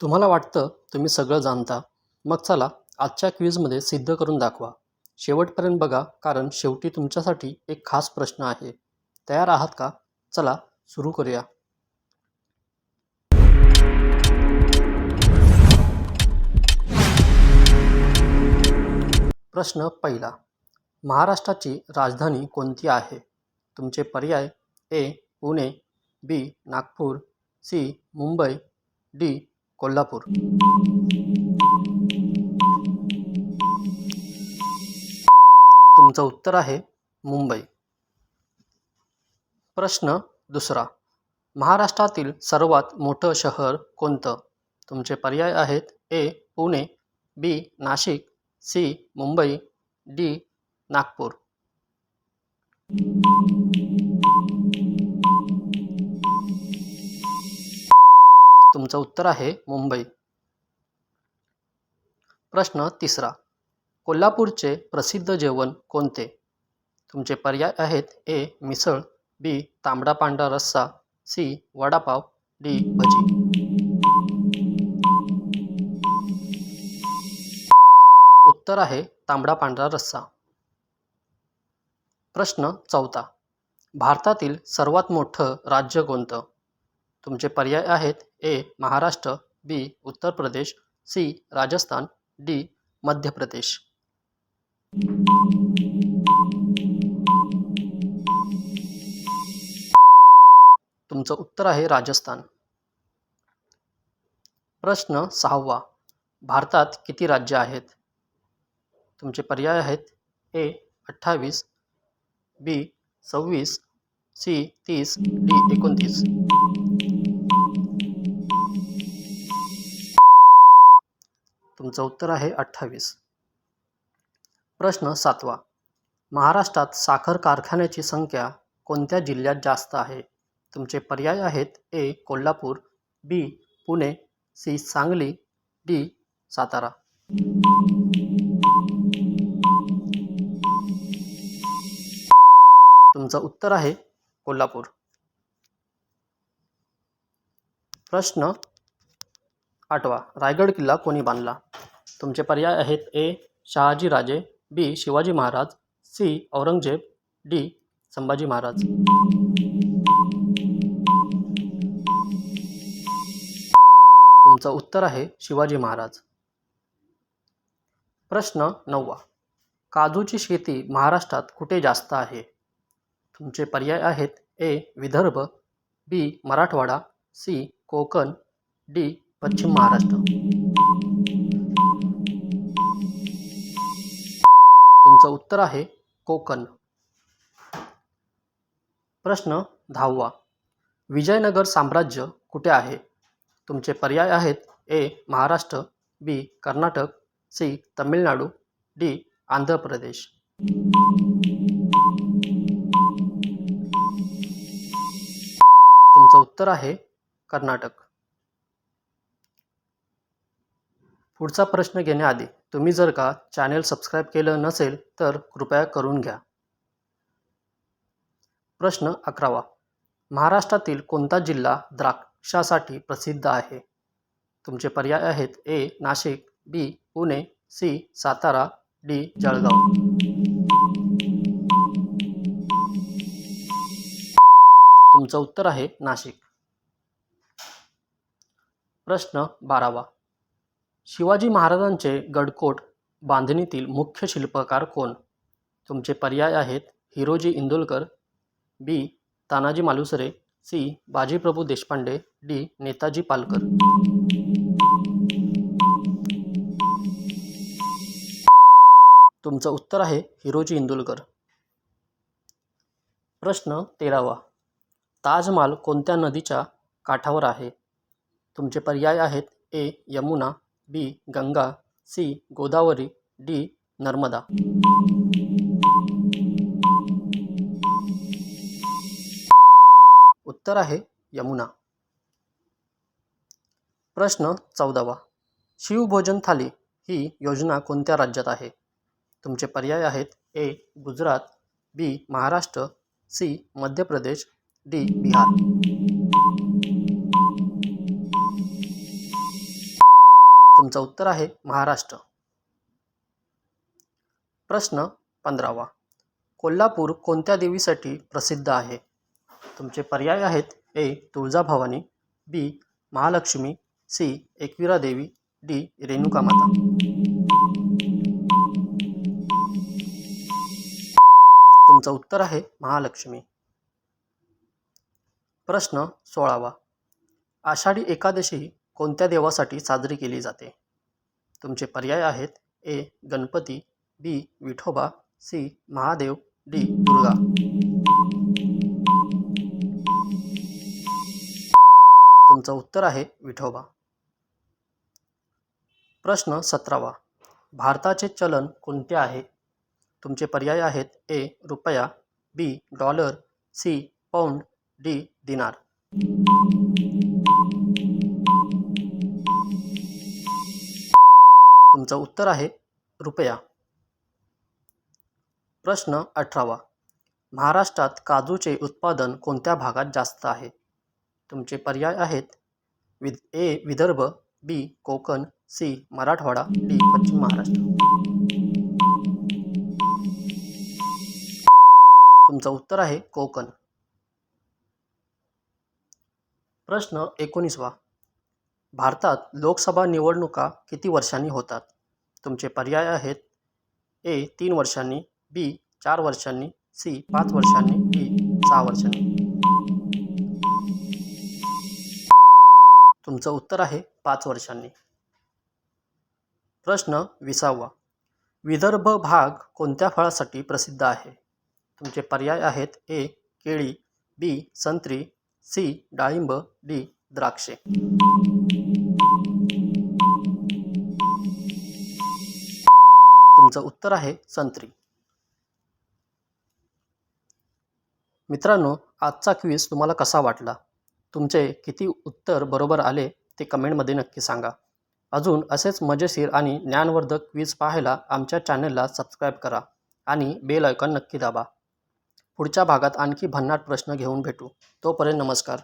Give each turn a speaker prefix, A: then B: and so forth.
A: तुम्हाला वाटतं तुम्ही सगळं जाणता. मग चला आजच्या क्विजमध्ये सिद्ध करून दाखवा. शेवटपर्यंत बघा कारण शेवटी तुमच्यासाठी एक खास प्रश्न आहे. तयार आहात का? चला सुरू करूया. प्रश्न पहिला. महाराष्ट्राची राजधानी कोणती आहे? तुमचे पर्याय A Pune B Nagpur C Mumbai D Kolhapur. तुमचं उत्तर आहे मुंबई. प्रश्न दुसरा. महाराष्ट्रातील सर्वात मोठं शहर कोणतं? तुमचे पर्याय आहेत A Pune B Nashik C Mumbai D Nagpur. तुमचं उत्तर आहे मुंबई. प्रश्न तिसरा. कोल्हापूरचे प्रसिद्ध जेवण कोणते? तुमचे पर्याय आहेत ए. मिसळ बी. तांबडा पांढरा रस्सा सी. वडापाव डी. भजी. उत्तर आहे तांबडा पांढरा रस्सा. प्रश्न चौथा. भारतातील सर्वात मोठं राज्य कोणतं? तुमचे पर्याय आहेत A Maharashtra B Uttar Pradesh C Rajasthan D Madhya Pradesh. तुमचं उत्तर आहे राजस्थान. प्रश्न सहावा. भारतात किती राज्य आहेत? तुमचे पर्याय आहेत ए अठ्ठावीस बी सव्वीस सी तीस डी एकोणतीस. तुमचं उत्तर आहे अठ्ठावीस. प्रश्न सातवा. महाराष्ट्रात साखर कारखान्याची संख्या कोणत्या जिल्ह्यात जास्त आहे? तुमचे पर्याय आहेत A Kolhapur B Pune C Sangli D Satara. तुमचं उत्तर आहे कोल्हापूर. प्रश्न आठवा. रायगड किल्ला कोणी बांधला? तुमचे पर्याय आहेत A. Shahaji Raje B. Shivaji Maharaj C. Aurangzeb D. Sambhaji Maharaj. तुमचं उत्तर आहे शिवाजी महाराज. प्रश्न नववा. काजूची शेती महाराष्ट्रात कुठे जास्त आहे? तुमचे पर्याय आहेत A. Vidarbha B. Marathwada C. Konkan D. Paschim Maharashtra. तुमचं उत्तर आहे कोकण. प्रश्न दहावा. विजयनगर साम्राज्य कुठे आहे? तुमचे पर्याय आहेत A Maharashtra B Karnataka C Tamil Nadu D Andhra Pradesh. तुमचं उत्तर आहे कर्नाटक. पुढचा प्रश्न घेण्याआधी तुम्ही जर का चॅनेल सबस्क्राईब केलं नसेल तर कृपया करून घ्या. प्रश्न अकरावा. महाराष्ट्रातील कोणता जिल्हा द्राक्षासाठी प्रसिद्ध आहे? तुमचे पर्याय आहेत A Nashik B Pune C Satara D Jalgaon. तुमचं उत्तर आहे नाशिक. प्रश्न बारावा. शिवाजी महाराजांचे गडकोट बांधणीतील मुख्य शिल्पकार कोण? तुमचे पर्याय आहेत Hiroji Indulkar B. Tanaji Malusare C. Bajiprabhu Deshpande D. Netaji Palkar. तुमचं उत्तर आहे हिरोजी इंदुलकर. प्रश्न तेरावा. ताजमहाल कोणत्या नदीच्या काठावर आहे? तुमचे पर्याय आहेत A. Yamuna B Ganga C. Godavari D. Narmada. उत्तर आहे यमुना. प्रश्न चौदावा. शिवभोजन थाली ही योजना कोणत्या राज्यात आहे? तुमचे पर्याय आहेत A. Gujarat B. Maharashtra C. Madhya Pradesh D. Bihar. तुमचं उत्तर आहे महाराष्ट्र. प्रश्न पंधरावा. कोल्हापूर कोणत्या देवीसाठी प्रसिद्ध आहे? तुमचे पर्याय आहेत A. Tuljabhavani B. Mahalakshmi C. Ekvira Devi D. Renuka माता. तुमचं उत्तर आहे महालक्ष्मी. प्रश्न सोळावा. आषाढी एकादशी कोणत्या देवासाठी साजरी केली जाते? तुमचे पर्याय आहेत A. Ganpati B. Vithoba C. Mahadev D. Durga. तुमचं उत्तर आहे विठोबा. प्रश्न सतरावा. भारताचे चलन कोणते आहे? तुमचे पर्याय आहेत ए. रुपया B. Dollar C. Pound D. Dinar. याचं उत्तर आहे रुपया. प्रश्न अठरावा. महाराष्ट्रात काजूचे उत्पादन कोणत्या भागात जास्त आहे? तुमचे पर्याय आहेत विद A Vidarbha B Konkan C Marathwada D Paschim Maharashtra. तुमचं उत्तर आहे कोकण. प्रश्न एकोणीसवा. भारतात लोकसभा निवडणुका किती वर्षांनी होतात? तुमचे पर्याय आहेत. ए तीन वर्षांनी. बी चार वर्षांनी. सी पाच वर्षांनी. डी सहा वर्षांनी. तुमचं उत्तर आहे पाच वर्षांनी. प्रश्न विसावा. विदर्भ भाग कोणत्या फळासाठी प्रसिद्ध आहे? तुमचे पर्याय आहेत ए केळी बी संत्री सी डाळिंब डी द्राक्षे. तुमचं उत्तर आहे संत्री. मित्रांनो आजचा क्विज तुम्हाला कसा वाटला? तुमचे किती उत्तर बरोबर आले ते कमेंटमध्ये नक्की सांगा. अजून असेच मजेशीर आणि ज्ञानवर्धक क्विज पाहायला आमच्या चॅनलला सबस्क्राईब करा आणि बेल आयकॉन नक्की दाबा. पुढच्या भागात आणखी भन्नाट प्रश्न घेऊन भेटू. तोपर्यंत नमस्कार.